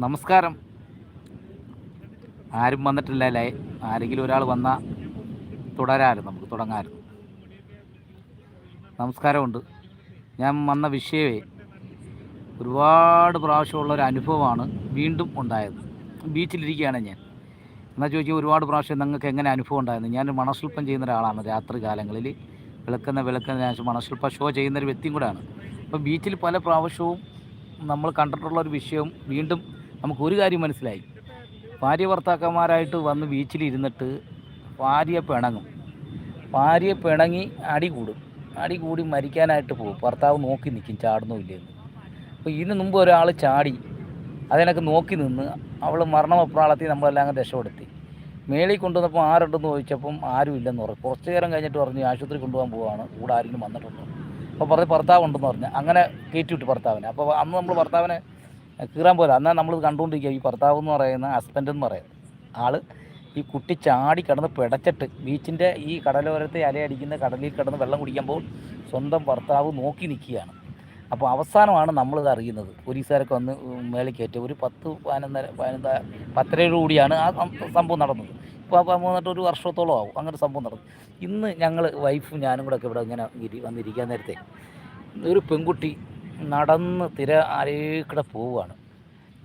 നമസ്കാരം. ആരും വന്നിട്ടില്ല അല്ലേ ആരെങ്കിലും ഒരാൾ വന്നാൽ തുടരാമായിരുന്നു നമുക്ക് തുടങ്ങാമായിരുന്നു നമസ്കാരമുണ്ട്. ഞാൻ വന്ന വിഷയമേ ഒരുപാട് പ്രാവശ്യമുള്ള ഒരു അനുഭവമാണ് വീണ്ടും ഉണ്ടായത്. ബീച്ചിലിരിക്കുകയാണ് ഞാൻ. എന്നാൽ ചോദിച്ചാൽ ഒരുപാട് പ്രാവശ്യം നിങ്ങൾക്ക് എങ്ങനെ അനുഭവം ഉണ്ടായിരുന്നു? ഞാൻ മണശില്പം ചെയ്യുന്ന ഒരാളാണ് രാത്രി കാലങ്ങളിൽ. വിളക്കുന്ന വിളക്കുന്ന മണശില്പ ഷോ ചെയ്യുന്ന ഒരു വ്യക്തിയും കൂടെയാണ്. അപ്പോൾ ബീച്ചിൽ പല പ്രാവശ്യവും നമ്മൾ കണ്ടിട്ടുള്ള ഒരു വിഷയം വീണ്ടും നമുക്ക് ഒരു കാര്യം മനസ്സിലായി. ഭാര്യ ഭർത്താക്കന്മാരായിട്ട് വന്ന് ബീച്ചിലിരുന്നിട്ട് ഭാര്യ പിണങ്ങും. ഭാര്യ പിണങ്ങി അടി കൂടും. അടി കൂടി മരിക്കാനായിട്ട് പോകും. ഭർത്താവ് നോക്കി നിൽക്കും ചാടുന്നുമില്ലെന്ന് അപ്പോൾ ഇതിന് മുമ്പ് ഒരാൾ ചാടി അതിനൊക്കെ നോക്കി നിന്ന് അവൾ മരണമപ്രാളത്തിൽ നമ്മളെല്ലാം അങ്ങ് രക്ഷപ്പെടുത്തി. മേളിൽ കൊണ്ടുവന്നപ്പോൾ ആരുണ്ടെന്ന് ചോദിച്ചപ്പം ആരും ഇല്ലെന്ന് പറഞ്ഞു. കുറച്ച് നേരം കഴിഞ്ഞിട്ട് പറഞ്ഞു ആശുപത്രി കൊണ്ടുപോകാൻ പോവാണ്. കൂടെ ആരെങ്കിലും വന്നിട്ടുണ്ടോ? അപ്പോൾ പറഞ്ഞ് ഭർത്താവ് ഉണ്ടെന്ന് പറഞ്ഞു. അങ്ങനെ കയറ്റി വിട്ടു ഭർത്താവിനെ. അപ്പോൾ അന്ന് നമ്മൾ ഭർത്താവിനെ കീറാൻ പോലെ. അന്നാ നമ്മൾ കണ്ടുകൊണ്ടിരിക്കുക ഈ ഭർത്താവ് എന്ന് പറയുന്ന ഹസ്ബൻഡ് എന്ന് പറയുന്നത്. ആൾ ഈ കുട്ടി ചാടി കിടന്ന് പിടച്ചിട്ട് ബീച്ചിന്റെ ഈ കടലോരത്തെ അലയടിക്കുന്ന കടലിൽ കിടന്ന് വെള്ളം കുടിക്കുമ്പോൾ സ്വന്തം ഭർത്താവ് നോക്കി നിൽക്കുകയാണ്. അപ്പോൾ അവസാനമാണ് നമ്മളിത് അറിയുന്നത്. പോലീസുകാരൊക്കെ വന്ന് മേളിൽ കയറ്റി. ഒരു പത്ത് പതിനൊന്നര പതിനൊന്ന പത്തരയോട് കൂടിയാണ് ആ സംഭവം നടന്നത്. ഇപ്പോൾ വന്നിട്ട് ഒരു വർഷത്തോളം ആവും അങ്ങനെ സംഭവം നടന്നു ഇന്ന് ഞങ്ങൾ വൈഫും ഞാനും കൂടെ ഒക്കെ ഇവിടെ ഇങ്ങനെ വന്നിരിക്കാൻ നേരത്തെ ഒരു പെൺകുട്ടി നടന്ന് തിര അരേക്കൂടെ പോവുകയാണ്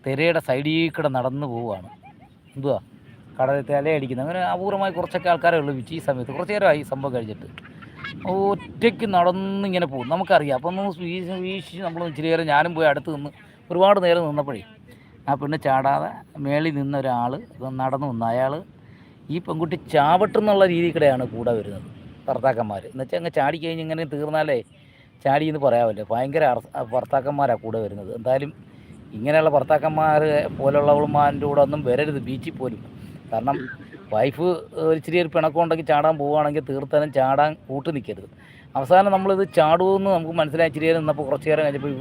തിരയുടെ സൈഡിൽ കൂടെ നടന്ന് പോവുകയാണ് എന്തുവാ? കടലിൽ തലയടിക്കുന്നത് അങ്ങനെ അപൂർവമായി കുറച്ചൊക്കെ ആൾക്കാരേ ഉള്ളൂ ഈ സമയത്ത്. കുറച്ച് നേരമായി സംഭവം കഴിഞ്ഞിട്ട്. ഒറ്റയ്ക്ക് നടന്നിങ്ങനെ പോകും. നമുക്കറിയാം. അപ്പം ഒന്ന് വീശി വീശി നമ്മൾ ഇച്ചിരി നേരം ഞാനും പോയി അടുത്ത് നിന്ന് ഒരുപാട് നേരം നിന്നപ്പോഴേ ആ പെണ്ണ് ചാടാതെ മേളിൽ നിന്ന ഒരാൾ നടന്നു നിന്ന് അയാൾ ഈ പെൺകുട്ടി ചാവട്ടെന്നുള്ള രീതിയിൽ കൂടെയാണ് കൂടെ വരുന്നത്. ഭർത്താക്കന്മാർ എന്നുവെച്ചാൽ അങ്ങ് ചാടിക്കഴിഞ്ഞ് ഇങ്ങനെ തീർന്നാലേ ചാടി എന്ന് പറയാമല്ലോ. ഭയങ്കര ഭർത്താക്കന്മാരാണ് കൂടെ വരുന്നത്. എന്തായാലും ഇങ്ങനെയുള്ള ഭർത്താക്കന്മാർ പോലുള്ളവളുമാരുടെ കൂടെ ഒന്നും വരരുത്. ബീച്ചിൽ പോലും. കാരണം വൈഫ് ഇച്ചിരി ഒരു പിണക്കമുണ്ടെങ്കിൽ ചാടാൻ പോവുകയാണെങ്കിൽ തീർത്താനും ചാടാൻ കൂട്ട് നിൽക്കരുത്. അവസാനം നമ്മളിത് ചാടുമെന്ന് നമുക്ക് മനസ്സിലായി. ഇച്ചിരി നേരം നിന്നപ്പോൾ കുറച്ച് നേരം കഴിഞ്ഞപ്പോൾ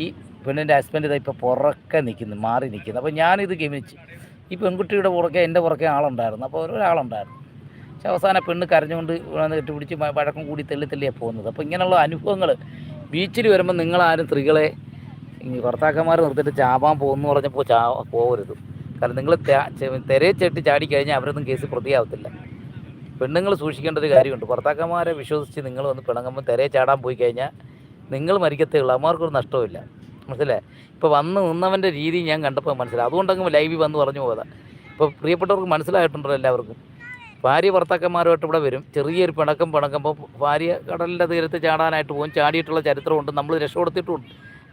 ഈ പെണ്ണിന്റെ ഹസ്ബൻഡ് ഇതാ ഇപ്പോൾ പുറക്കെ നിൽക്കുന്നു മാറി നിൽക്കുന്നു. അപ്പോൾ ഞാനിത് ഗമിച്ച് ഈ പെൺകുട്ടിയുടെ പുറക്കെ എന്റെ പുറക്കെ ആളുണ്ടായിരുന്നു. അപ്പോൾ ഒരാളുണ്ടായിരുന്നു. പക്ഷെ അവസാനം പെണ്ണ് കരഞ്ഞുകൊണ്ട് കെട്ടിപ്പിടിച്ച് വഴക്കം കൂടി തെള്ളി തെള്ളിയാണ് പോകുന്നത്. അപ്പോൾ ഇങ്ങനെയുള്ള അനുഭവങ്ങൾ ബീച്ചിൽ വരുമ്പോൾ നിങ്ങളാരും സ്ത്രീകളെ ഭർത്താക്കന്മാർ നിർത്തിയിട്ട് ചാവാൻ പോകുന്നു പറഞ്ഞപ്പോൾ ചാ പോകരുത് കാരണം നിങ്ങൾ തെരയെ ചെട്ടി ചാടി കഴിഞ്ഞാൽ അവരൊന്നും കേസ് പ്രതിയാവത്തില്ല. പെണ്ണുങ്ങൾ സൂക്ഷിക്കേണ്ട ഒരു കാര്യമുണ്ട്. ഭർത്താക്കന്മാരെ വിശ്വസിച്ച് നിങ്ങൾ വന്ന് പിണങ്ങുമ്പോൾ തെരയെ ചാടാൻ പോയി കഴിഞ്ഞാൽ നിങ്ങൾ മരിക്കത്തേ ഉള്ളൂ. അമ്മമാർക്കൊരു നഷ്ടമില്ല മനസ്സിലായി? ഇപ്പോൾ വന്ന് നിന്നവന്റെ രീതി ഞാൻ കണ്ടപ്പോൾ മനസ്സിലായി. അതുകൊണ്ടങ്ങ് ലൈവിൽ വന്ന് പറഞ്ഞു പോകാം ഇപ്പോൾ പ്രിയപ്പെട്ടവർക്ക് മനസ്സിലായിട്ടുണ്ടല്ലോ എല്ലാവർക്കും. ഭാര്യ ഭർത്താക്കന്മാരുമായിട്ട് ഇവിടെ വരും. ചെറിയൊരു പിണക്കം പിണക്കുമ്പോൾ ഭാര്യ കടലിന്റെ തീരത്ത് ചാടാനായിട്ട് പോകും. ചാടിയിട്ടുള്ള ചരിത്രമുണ്ട്. നമ്മൾ രക്ഷപ്പെടുത്തിയിട്ടുമുണ്ട്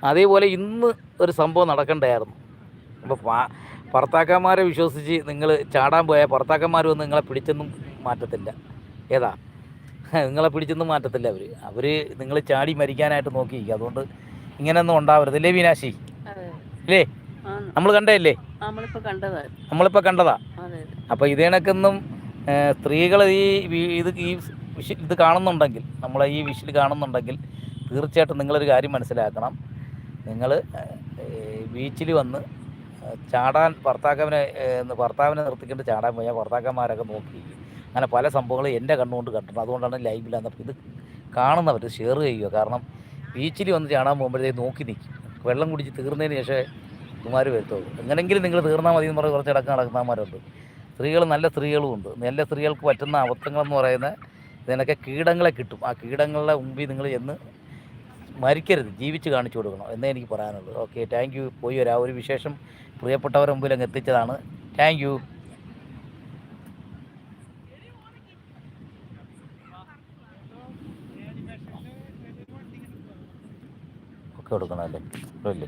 അതേപോലെ ഇന്ന് ഒരു സംഭവം നടക്കണ്ടായിരുന്നു. അപ്പോൾ ഭർത്താക്കന്മാരെ വിശ്വസിച്ച് നിങ്ങൾ ചാടാൻ പോയാൽ ഭർത്താക്കന്മാർ വന്ന് നിങ്ങളെ പിടിച്ചൊന്നും മാറ്റത്തില്ല. ഏതാ? നിങ്ങളെ പിടിച്ചൊന്നും മാറ്റത്തില്ല അവർ. അവർ നിങ്ങൾ ചാടി മരിക്കാനായിട്ട് നോക്കിയിരിക്കുക. അതുകൊണ്ട് ഇങ്ങനെയൊന്നും ഉണ്ടാവരുത്. അല്ലേ മീനാശി അല്ലേ നമ്മൾ കണ്ടതല്ലേ? നമ്മളിപ്പോ കണ്ടതാ. നമ്മളിപ്പോൾ കണ്ടതാ. അപ്പോൾ ഇതേണക്കൊന്നും സ്ത്രീകൾ ഈ ഇത് ഈ വിഷ ഇത് കാണുന്നുണ്ടെങ്കിൽ നമ്മളെ ഈ വിഷിൽ കാണുന്നുണ്ടെങ്കിൽ തീർച്ചയായിട്ടും നിങ്ങളൊരു കാര്യം മനസ്സിലാക്കണം. നിങ്ങൾ ബീച്ചിൽ വന്ന് ചാടാൻ ഭർത്താക്കാവിനെ ഭർത്താവിനെ നിർത്തിക്കൊണ്ട് ചാടാൻ പോയാൽ ഭർത്താക്കന്മാരൊക്കെ നോക്കി. അങ്ങനെ പല സംഭവങ്ങളും എന്റെ കണ്ണുകൊണ്ട് കണ്ടിട്ടുണ്ട്. അതുകൊണ്ടാണ് ലൈവിൽ അന്നപ്പോൾ ഇത് കാണുന്നവർ ഷെയർ ചെയ്യുക. കാരണം ബീച്ചിൽ വന്ന് ചാടാൻ പോകുമ്പോഴത്തേക്ക് നോക്കി നിൽക്കും വെള്ളം കുടിച്ച് തീർന്നതിന് ശേഷം കുമാർ വരുത്തുള്ളൂ. എങ്ങനെങ്കിലും നിങ്ങൾ തീർന്നാൽ മതി എന്ന് പറഞ്ഞ് കുറച്ച് ഇടക്കം നടക്കുന്നവന്മാരുണ്ട്. സ്ത്രീകൾ നല്ല സ്ത്രീകളും ഉണ്ട്. നല്ല സ്ത്രീകൾക്ക് പറ്റുന്ന അബദ്ധങ്ങളെന്ന് പറയുന്നത് ഇതിനൊക്കെ കീടങ്ങളെ കിട്ടും. ആ കീടങ്ങളുടെ മുമ്പിൽ നിങ്ങൾ എന്ന് മരിക്കരുത്. ജീവിച്ച് കാണിച്ചു കൊടുക്കണം എന്നേ എനിക്ക് പറയാനുള്ളൂ. ഓക്കെ താങ്ക് യു പോയി വരാം. ഒരു വിശേഷം പ്രിയപ്പെട്ടവരുടെ മുമ്പിൽ അങ്ങ് എത്തിച്ചതാണ്. താങ്ക് യു കൊടുക്കണം അല്ലേ? അല്ലേ